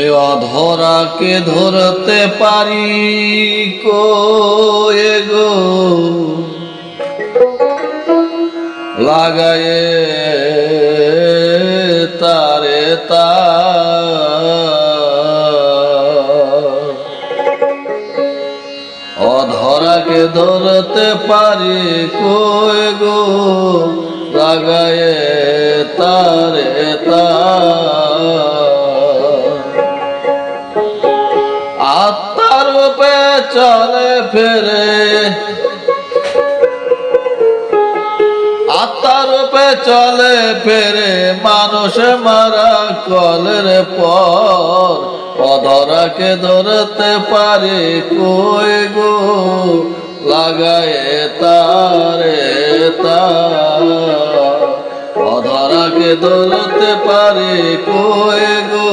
অধরাকে ধরতে পারি কয়ে গো? লাগায়ে তারে তা। অধরাকে ধরতে পারি কয়ে গো? লাগায়ে তারে তা। চলে ফেরে। আত্মার রূপে চলে ফেরে, মানুষ মারা কলের পর। অধরাকে ধরতে পারে কই গো? লাগায় তারে তা। অধরাকে ধরতে পারে কই গো?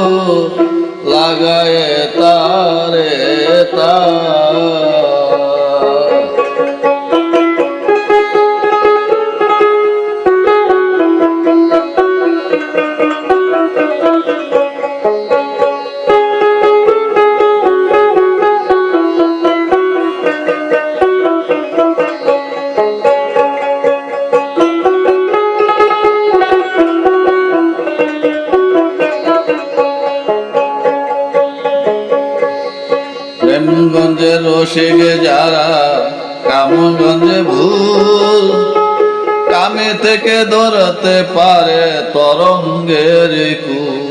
লাগায় তারে তা রসিকে যারা কামগঞ্জে ভুল, কামে থেকে ধরতে পারে তরঙ্গের কুল।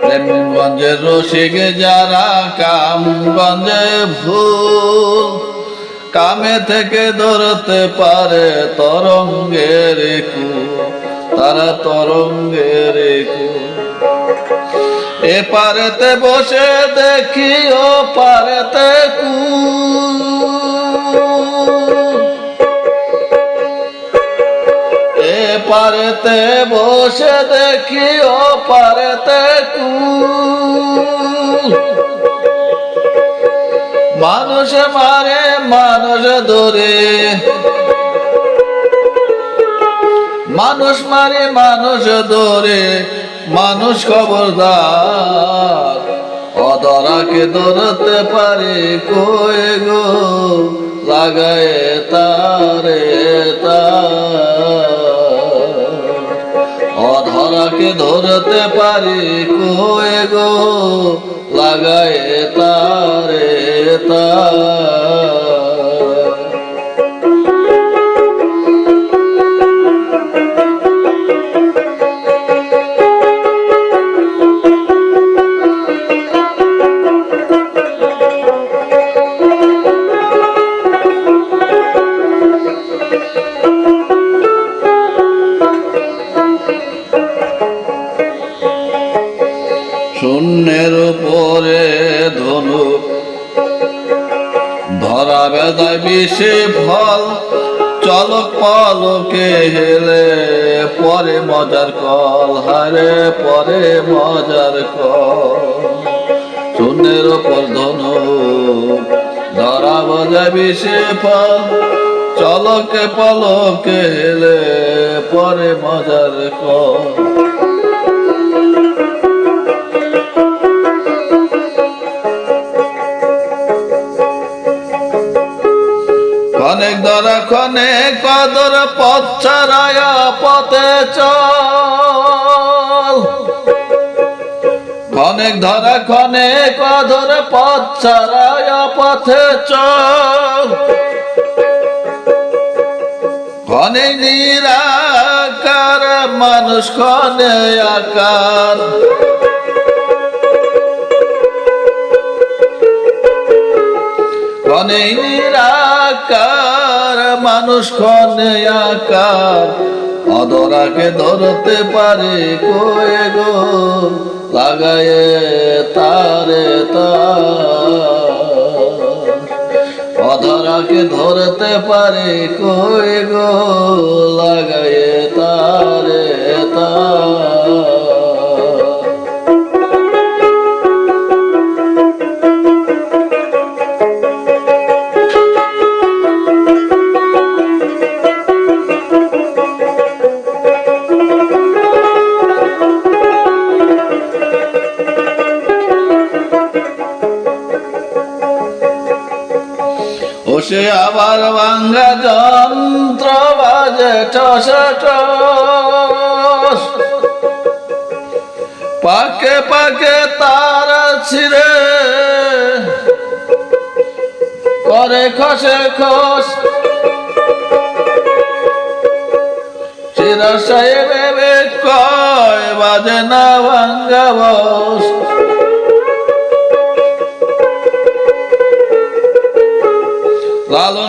প্রেমগঞ্জে রসিকে যারা কামগঞ্জে ভুল, কামে থেকে ধরতে পারে তরঙ্গের কুল। তারা তরঙ্গের পারেতে বসে দেখি ও পারেতে এ পারেতে বসে দেখি ও পারেতে কুল মানুষ মারে, মানুষ ধরে। মানুষ মারে, মানুষ ধরে, মানুষ খবরদার। অদরাকে ধরতে পারে কয়ে গো? লাগায় তার অধরাকে ধরতে পারি কয়ে গো? লাগায় তারে তার। শূন্যের উপরে ধনুক ধরা বেদায় বিষে ফল চলক পলকে হেলে, পরে মজার কল, হারে পরে মজার কল। শূন্যের উপর ধনুক ধরা বজায় বিষে ফল, চলকে পলকে হেলে, পরে মজার কল। অনেক ধরা খনে কদর পথ পথে চল। অনেক ধরা খনে কদর পথ পথে চল। খনে নিরাকার মানুষ খনে আকার। কনে আকার মানুষ কনে আকার। অদরাকে ধরতে পারে কয়ে গো, লাগায়ে তারে তার। অধরাকে ধরতে পারে কয়ে গো বসে আবার ভাঙ্গা যন্ত্র বাজে পাকে পাকে তার ছিঁড়ে করে খসে খস। চিরা সাহেবে কয়, বাজে না ভাঙ্গা বস।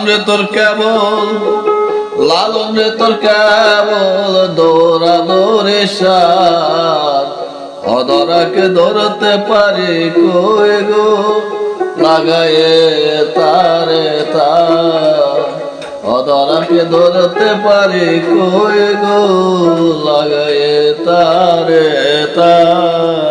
রে তোর কেবল, লালন রে তোর কেবল দৌড়া দৌড়ে সার। অদরাকে ধরতে পারি কই গো, লাগায়ে তারে তার। অদরাকে ধরতে পারি কই গো, লাগায়ে তারে তার।